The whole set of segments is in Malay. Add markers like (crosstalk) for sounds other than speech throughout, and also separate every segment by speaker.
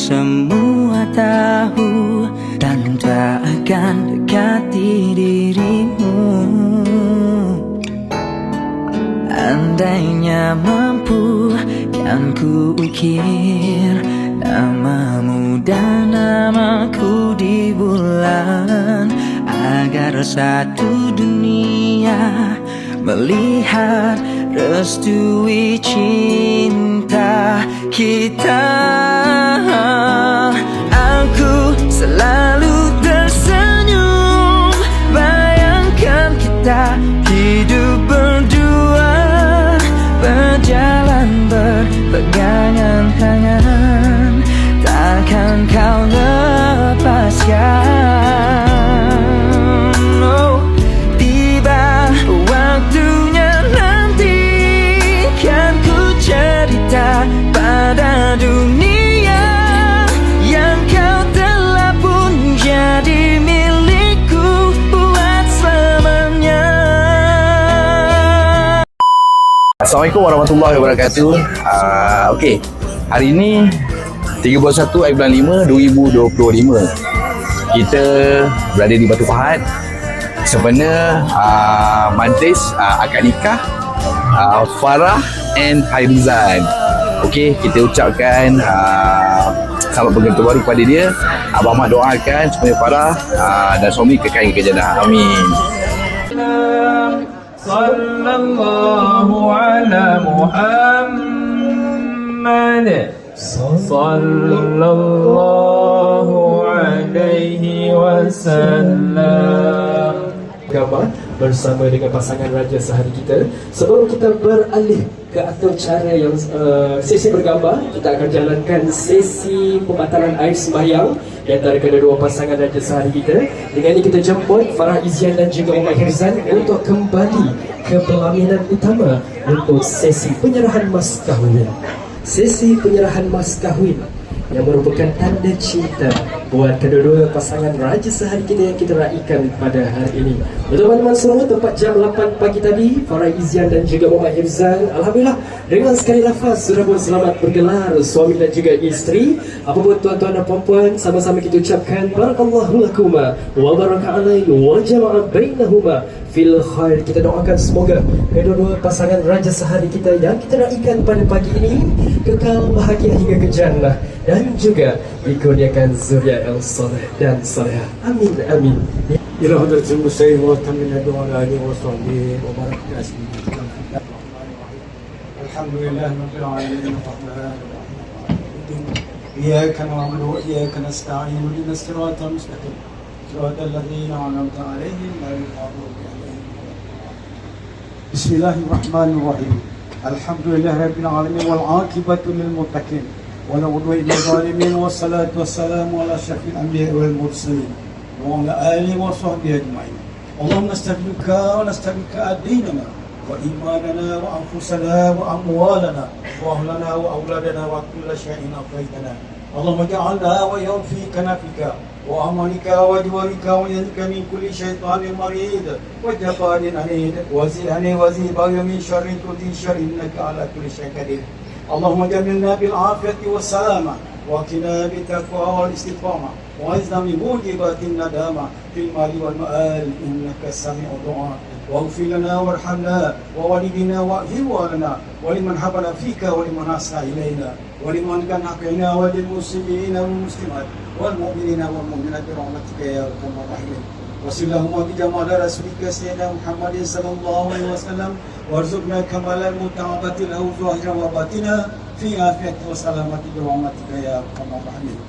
Speaker 1: semua tahu Dan tak akan dekati dirimu. Andainya mampu kan ku ukir Namamu dan namaku di bulan Agar satu dunia melihat restui cinta kita. Aku selalu tersenyum. Bayangkan kita hidup berdua. Berjalan berpegangan tangan. Takkan kau lepaskan
Speaker 2: Assalamualaikum warahmatullahi wabarakatuh. Uh, Okey, hari ini 31 hari bulan 5 2025. Kita berada di Batu Pahat. Sebenarnya uh, majlis uh, akad nikah uh, Farah and Hairizan. Okey, kita ucapkan uh, selamat pengantin baru kepada dia. Abang Mak doakan supaya Farah uh, dan suami kekal jannah. Amin.
Speaker 3: صلى الله على محمد. صلى الله عليه وسلم.
Speaker 4: Gambar. Bersama dengan pasangan raja sehari kita. Sebelum kita beralih ke atur cara yang uh, sesi bergambar, kita akan jalankan sesi pembatalan air sembahyang di antara kedua pasangan raja sehari kita. Dengan ini kita jemput Farah Izian dan juga Umar Hirzan untuk kembali ke pelaminan utama untuk sesi penyerahan mas kahwin. Sesi penyerahan mas kahwin yang merupakan tanda cinta buat kedua-dua pasangan raja sehari kita yang kita raikan pada hari ini. Untuk teman-teman semua, tempat jam 8 pagi tadi, Farah Izian dan juga Muhammad Hirzan, Alhamdulillah, dengan sekali lafaz sudah pun selamat bergelar suami dan juga isteri. Apa pun tuan-tuan dan puan-puan, sama-sama kita ucapkan Barakallahu lakuma wa baraka alaihi wa jama'a bainahuma fil khair. Kita doakan semoga kedua-dua pasangan raja sehari kita yang kita raikan pada pagi ini kekal bahagia hingga ke jannah dan juga dikurniakan zuriat yang soleh dan soleha. Amin amin.
Speaker 5: إلى حضرة المسيب وتمنى وعلى آله وصحبه وبارك أسمه الحمد لله رب العالمين الرحمن الرحيم إياك نعبد وإياك نستعين اهدنا الصراط المستقيم صراط الذين أنعمت عليهم غير المغضوب عليهم بسم الله الرحمن الرحيم الحمد لله رب العالمين والعاقبة للمتقين ولا عدوان إلا الظالمين والصلاة والسلام على أشرف الأنبياء والمرسلين وعلى آله وصحبه أجمعين اللهم نستغفرك ونستغفرك ديننا وإيماننا وأنفسنا وأموالنا وأهلنا وأولادنا وكل شيء أعطيتنا اللهم اجعلنا ويوفيك نفك وأمانك وجوارك ويزك من كل شيطان مريض وجبار عنيد وزير وزير ومن شر كل شر إنك على كل شيء قدير. اللهم جملنا بالعافية والسلامة وقنا بالتقوى والاستقامة وعزنا من موجبات الندامة في المال والمآل إنك السميع الدعاء. واغفر لنا وارحمنا ووالدنا وإخواننا ولمن حبنا فيك ولمن أسعى إلينا ولمن كان حقنا وللمسلمين والمسلمات. والمؤمنين والمؤمنات برحمتك يا أرحم الراحمين وصل اللهم بجمال رسولك سيدنا محمد صلى الله عليه وسلم وارزقنا كمال المتعبة له ظاهرا وباطنا في عافية وسلامة برحمتك يا أرحم الراحمين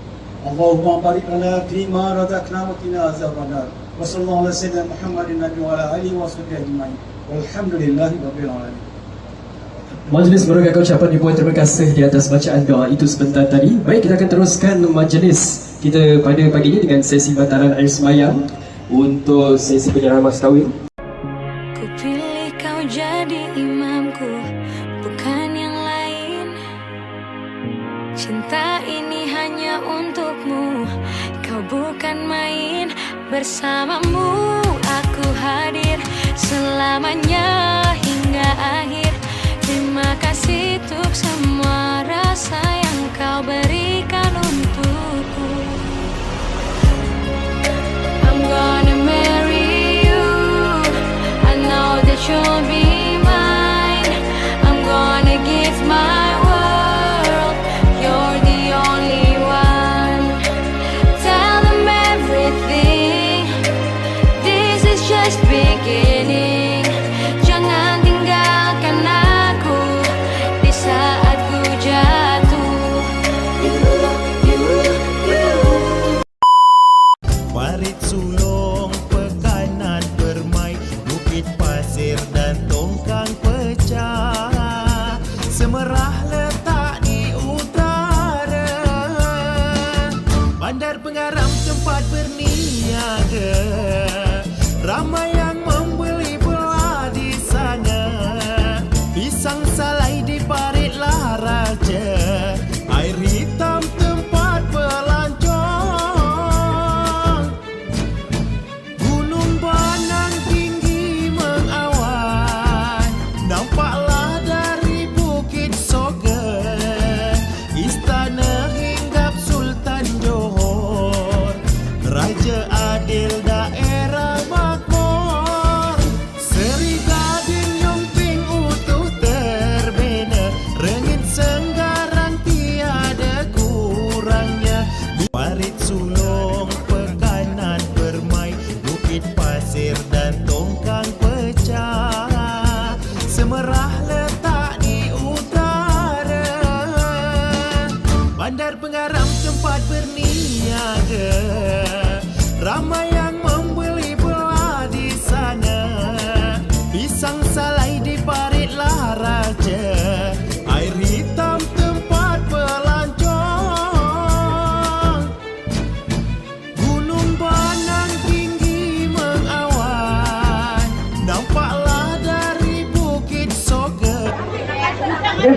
Speaker 5: اللهم بارك لنا فيما رزقنا وقنا عذاب النار وصلى الله على سيدنا محمد النبي وعلى اله وصحبه اجمعين والحمد لله رب العالمين
Speaker 4: Majlis merupakan ucapan ribuan terima kasih di atas bacaan doa itu sebentar tadi. Baik, kita akan teruskan majlis kita pada pagi ini dengan sesi batalan air semayang untuk sesi penyerahan mas kahwin.
Speaker 6: Ku pilih kau jadi imamku Bukan yang lain. Cinta ini hanya untukmu Kau bukan main Bersamamu. Aku hadir Selamanya hingga akhir. Terima kasih untuk semua
Speaker 7: Semerah you'll
Speaker 8: be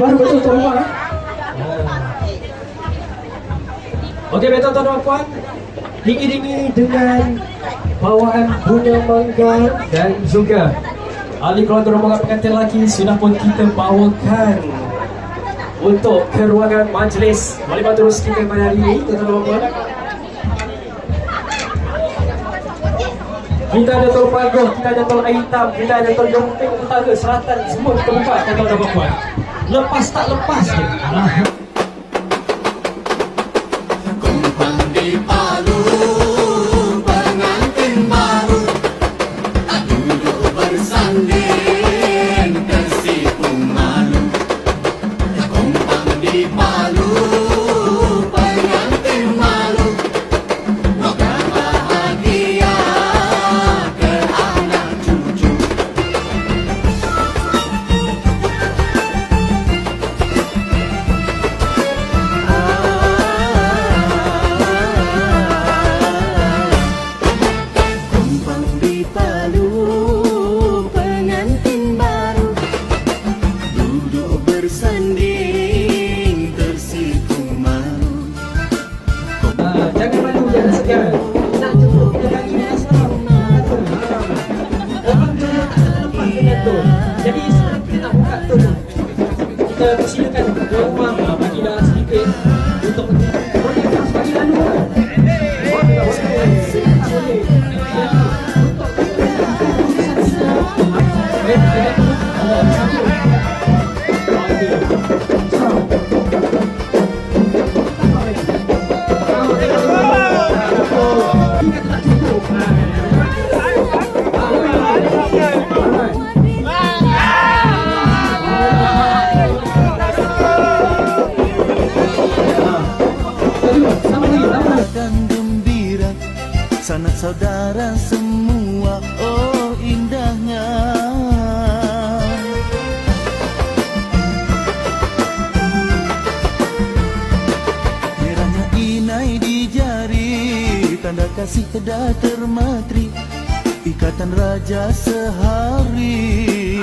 Speaker 8: baru betul tuan puan. Okey, betul tuan dan puan. Diiringi dengan bawaan bunga mangga dan juga ahli keluarga rombongan pengantin lelaki sudah pun kita bawakan untuk ke ruangan majlis Wali Terus kita pada hari ini, tuan dan puan. Kita ada tol pagoh, kita ada tol air hitam, kita ada tol jomping utara, selatan, semua kita buka tuan dan puan. Lepas tak lepas je.
Speaker 7: Ikatan raja sehari.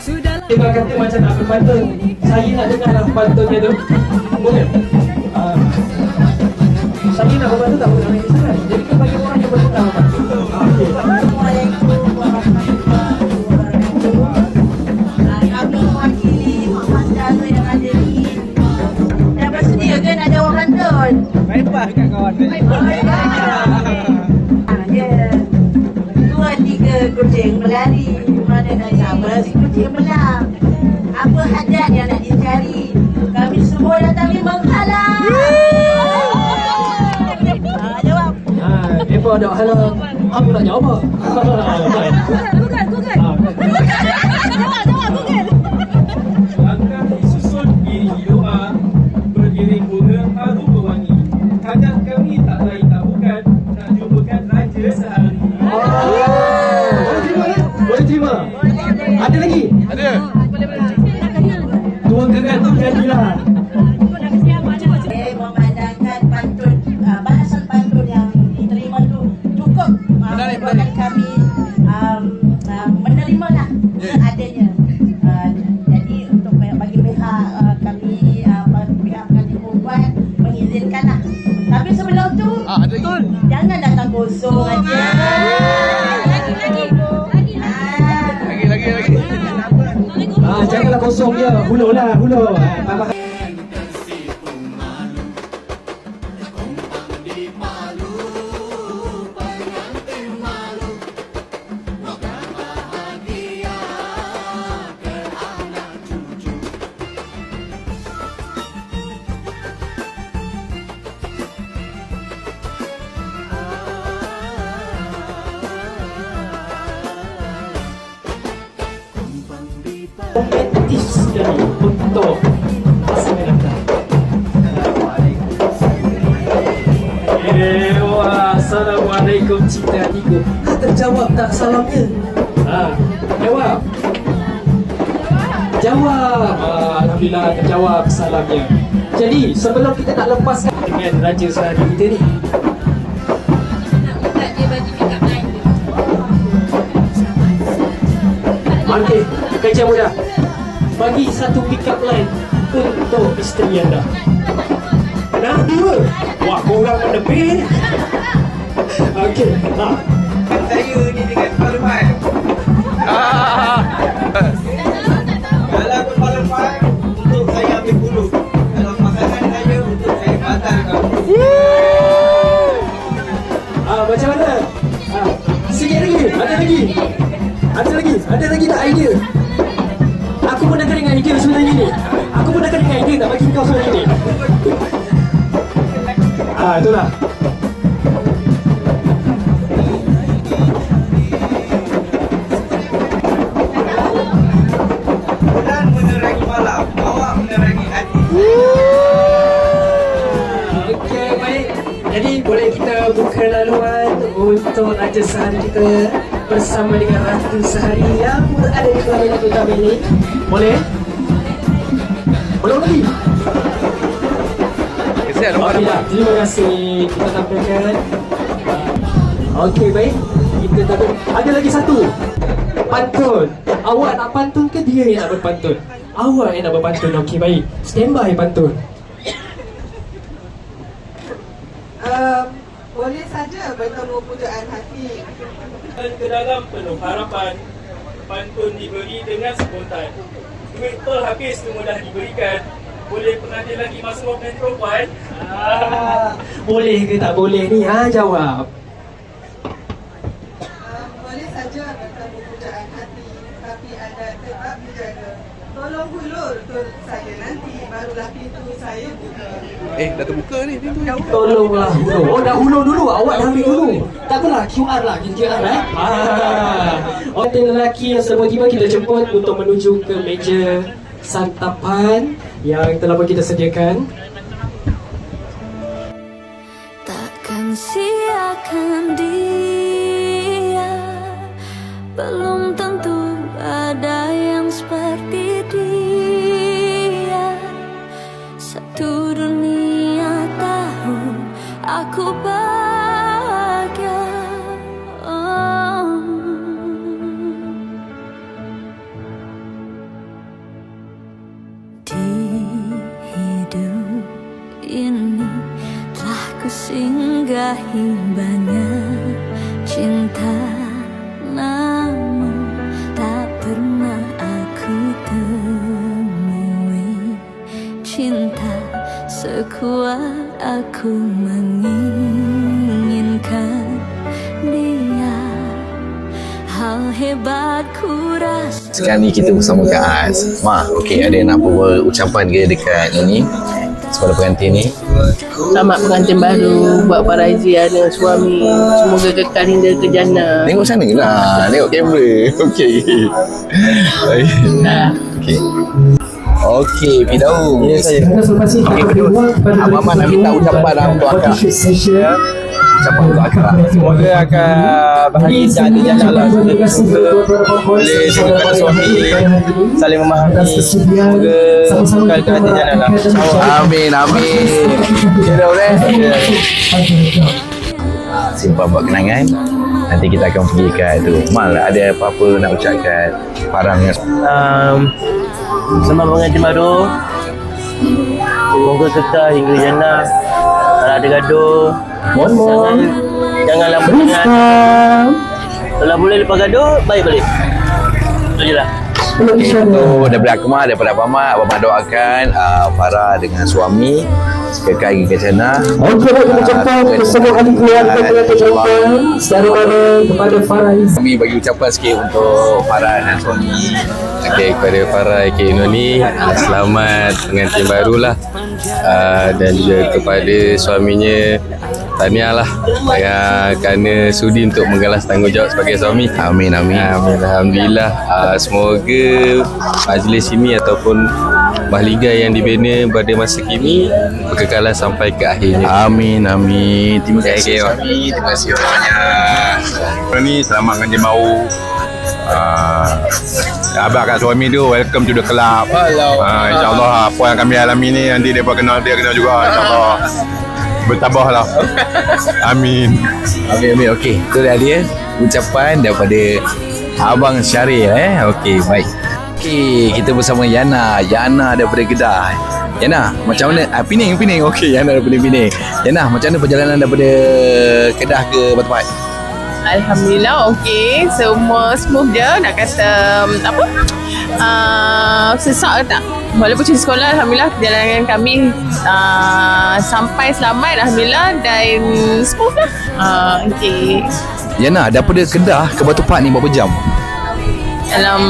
Speaker 4: Sudahlah
Speaker 8: Dia kata macam nak berpantun Saya nak dengar lah pantunnya tu. Boleh? Uh, saya nak berpantun tak boleh Jadi kita bagi orang yang berpantun
Speaker 9: bah kat kawan
Speaker 10: baik. Ah, Ya. Dua tiga kucing berlari. Mana nak sama si kucing belah. Apa hajat yang nak dicari? Kami semua datang ni menghalang. Ah, Jawab.
Speaker 8: Ah, Mereka ada halang Apa nak jawab?
Speaker 10: Bukan, bukan.
Speaker 8: Ah,
Speaker 10: Jawab, jawab,
Speaker 4: Hulur lah, hulur. Romantis sekali untuk. Eh, wah, Assalamualaikum cinta hatiku. Ha, terjawab tak salamnya? Ha, jawab. Jawab. Ah, Alhamdulillah terjawab salamnya. Jadi, sebelum kita nak lepaskan dengan Raja Sehari kita ni. Okey, kerja mudah. Bagi satu pick up line untuk isteri anda. Nah, dua. Wah, korang menepil. Okey, ha.
Speaker 5: Saya ni dengan kepala pai. Kalau kepala pai untuk saya ambil bulu. Kalau pasangan saya untuk saya batalkan.
Speaker 4: Ah, macam mana? Ah, sikit lagi. Ada lagi. Ada lagi. Ada lagi tak idea? Aku pun nak dengan idea sebenarnya ni. Aku pun nak dengan idea tak bagi kau sebenarnya ni. Ah, itulah.
Speaker 5: Bulan menerangi malam, awak menerangi hati.
Speaker 4: Okey, baik. Jadi boleh kita buka laluan untuk Raja Sehari kita bersama dengan Ratu Sehari yang berada di Kelabin Utama ini. Boleh? Belum lagi?
Speaker 2: Kesian
Speaker 4: Okey
Speaker 2: nampak.
Speaker 4: dah, terima kasih kita tampilkan. Okey baik, kita tampil. Ada lagi satu. Pantun. Awak nak pantun ke dia yang nak berpantun? Awak yang nak berpantun. Okey baik. Standby pantun.
Speaker 11: Um, boleh saja bertemu pujaan hati.
Speaker 3: Dan ke dalam penuh harapan Pantun diberi dengan spontan Duit tol habis semua dah diberikan Boleh pengantin lagi masuk Metro One
Speaker 4: Ah, boleh ke tak boleh ni? Ha jawab.
Speaker 11: Um, boleh saja bertemu pujaan hati, tapi anda tetap dijaga. Tolong hulur tol saya nanti, barulah pintu saya buka.
Speaker 2: Eh, dah terbuka ni pintu.
Speaker 4: Tolonglah hulur. Oh dah hulur dulu. Awak dah ambil dulu. Tak apalah QR lah kita QR eh. Ah. Orang lelaki yang semua tiba kita jemput untuk menuju ke meja santapan yang telah pun kita sediakan.
Speaker 6: Takkan siakan dia Belum tentu aku bahagia oh. Di hidup ini telah kusinggahi banyak cinta Namun tak pernah aku temui Cinta sekuat aku menginginkan dia Hal hebat ku rasa
Speaker 2: Sekarang ni kita bersama Kak Az. Ma, okey ada nak apa ucapan ke dekat ini? Sebelum pengantin ni.
Speaker 12: Selamat pengantin baru buat para Aiziana suami. Semoga kekal hingga ke jannah.
Speaker 2: Tengok sana lah. Tengok kamera. (laughs) Okey.
Speaker 12: Dah.
Speaker 2: Okey. Okey,
Speaker 4: ini kita beri ruang kepada
Speaker 2: Abang Ahmad nak minta ucapan lah untuk akak. Ucapan untuk akhirat.
Speaker 3: Semoga akan bahagia dan ada jalan lah boleh kata suami saling memahami Semoga akan ada jalan lah
Speaker 2: Amin, amin. Dah boleh? Simpan buat kenangan. Nanti kita akan pergi kat tu. Mal, ada apa-apa nak ucapkan Farah dengan
Speaker 13: um, Selamat pengantin baru Semoga kekal hingga jannah. Kalau ada gaduh. Jangan Jangan lambat sangat Kalau boleh lepas gaduh Baik balik. Itu je lah
Speaker 2: tu daripada Akmal, daripada Abang Mat. Abang doakan uh, Farah dengan suami kekal hingga jannah.
Speaker 4: Okey, baik kita ucapkan semua ahli keluarga pengantin jantan secara bareng kepada Farah.
Speaker 2: Kami bagi ucapan sikit untuk Farah dan suami.
Speaker 14: Okey kepada Farah K. Noni Selamat pengantin baru lah uh, Dan juga kepada suaminya Tahniah lah uh, Kerana sudi untuk menggalas tanggungjawab sebagai suami
Speaker 2: Amin, amin.
Speaker 14: Amin Alhamdulillah uh, Semoga majlis ini ataupun Mahligai yang dibina pada masa kini Berkekalan sampai ke akhirnya
Speaker 2: Amin, amin. Terima kasih
Speaker 14: okey.
Speaker 2: suami. Terima kasih banyak.
Speaker 15: ni selamat dengan dia mau uh, abang kat suami tu welcome to the club uh, insyaAllah apa yang kami alami ni nanti dia kenal dia kenal juga insyaAllah bertabahlah amin
Speaker 2: Amin, amin. Okey, itu dah dia ucapan daripada Abang Syaril eh. Okey, baik. Okey, kita bersama Yana. Yana daripada Kedah. Yana, macam mana? Ah, Pening, Pening. Okey, Yana daripada Pening. Yana, macam mana perjalanan daripada Kedah ke Batu Pahat?
Speaker 12: Alhamdulillah okey semua smooth je nak kata um, apa uh, sesak ke tak walaupun cuti sekolah Alhamdulillah perjalanan kami uh, sampai selamat Alhamdulillah dan smooth lah uh, okey
Speaker 2: Yana, daripada Kedah ke Batu Pahat ni berapa jam?
Speaker 12: dalam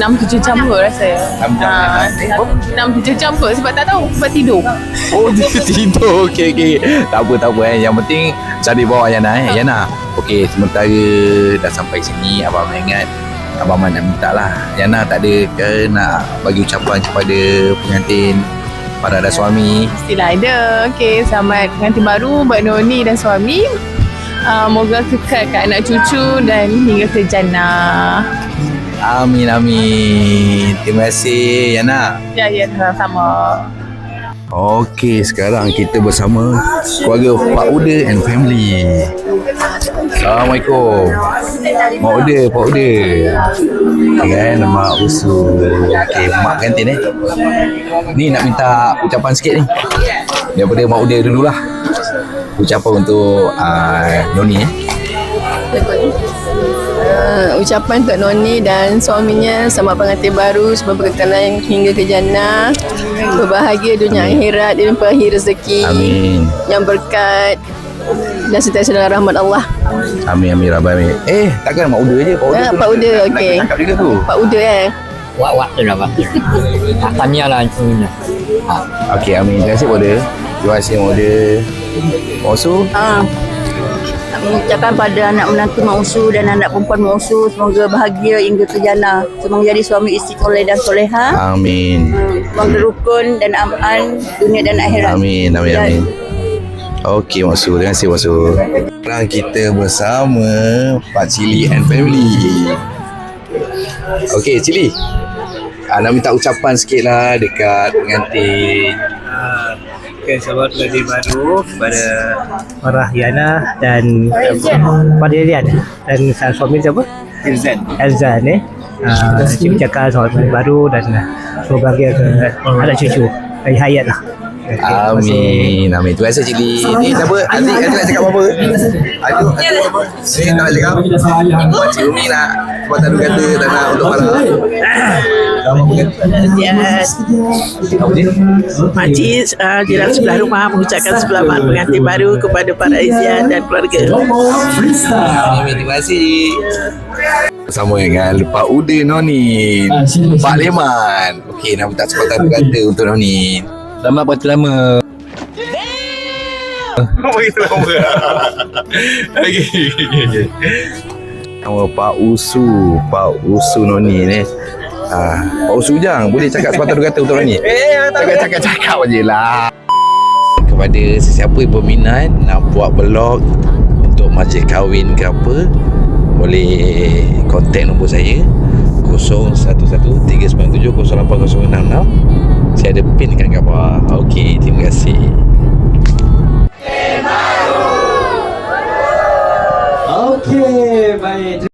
Speaker 12: 6-7 jam kot rasa
Speaker 2: Enam jam,
Speaker 12: uh, 6-7 jam kot sebab tak tahu sebab tidur
Speaker 2: Oh, (laughs) dia tidur. Okey, okey. Tak apa, tak apa eh. Yang penting cari bawa Yana eh. Yana. Okey, sementara dah sampai sini, Abang ingat Abang Mat nak minta lah. Yana tak ada ke nak bagi ucapan kepada pengantin pada ada suami.
Speaker 12: Mestilah ada. Okey, selamat pengantin baru Mbak Noni dan suami. Uh, moga kekal kat anak cucu dan hingga ke jannah.
Speaker 2: Amin, amin. Terima kasih, Yana.
Speaker 12: Ya, ya, sama-sama.
Speaker 2: Okey, sekarang kita bersama keluarga Pak Uda and family. Assalamualaikum. Mak Uda, Pak Uda. Kan, Mak Usu. Okey, Mak kantin eh. Ni nak minta ucapan sikit ni. Daripada Mak Uda dululah. Ucapan untuk uh, Noni eh.
Speaker 12: Uh, ucapan untuk Noni dan suaminya selamat pengantin baru semua berkekalan hingga ke jannah berbahagia dunia akhirat dan perahi rezeki
Speaker 2: Amin.
Speaker 12: yang berkat dan sentiasa dalam rahmat Allah
Speaker 2: Amin, amin, Rabbi, amin. Eh, takkan Mak Uda je? Pak Uda
Speaker 12: Ah,
Speaker 2: tu
Speaker 12: Pak Uda, okey.
Speaker 2: Cakap juga tu.
Speaker 12: Pak Uda eh
Speaker 13: Wak-wak tu dah Pak Tahniah lah
Speaker 2: Okey, amin. Terima kasih Pak Uda. Terima kasih Mak Uda. Mak Usu.
Speaker 10: Ah. Mengucapkan pada anak menantu Mak Usu dan anak perempuan Mak Usu semoga bahagia hingga ke jannah. Semoga jadi suami isteri soleh dan soleha.
Speaker 2: Amin.
Speaker 10: Hmm, Semoga rukun dan aman dunia dan akhirat.
Speaker 2: Amin, amin, amin. Okey, Mak Su. Terima kasih, Mak Su. Sekarang kita bersama Pak Cili and family. Okey, Cili. Ah, nak minta ucapan sikit lah dekat pengantin.
Speaker 13: Okay, selamat pengantin baru kepada Farah Yana dan pada Rian dan sang suami siapa? Elzan. Elzan eh. Uh, Cik ucapkan selamat pengantin baru dan uh, semoga bahagia ke anak cucu. Hari hayat lah. Okay.
Speaker 2: Amin, amin. Terima kasih, Cili. Ni siapa? Adik, adik nak cakap apa? Adik, adik apa? Ni nak cakap apa? Makcik Umi nak buat tadu kata tak nak untuk Farah.
Speaker 16: Makcik uh, jiran sebelah rumah mengucapkan selamat pengantin baru kepada para Aizian dan keluarga.
Speaker 2: Terima kasih. Bersama dengan Pak Uda Noni Pak Leman Okey, nak minta sepatah kata untuk Noni
Speaker 13: Selamat berhati lama.
Speaker 15: Lama Okey okey, okey.
Speaker 2: Nama Pak Usu Pak Usu Noni ni ah, Pak Usu Ujang Boleh cakap sepatah kata untuk Noni Cakap-cakap-cakap je lah. Kepada sesiapa yang berminat Nak buat blog untuk majlis kahwin ke apa boleh kontak nombor saya 0113970806 saya ada pin kat bawah. Okey, terima kasih.
Speaker 4: Okey, baik.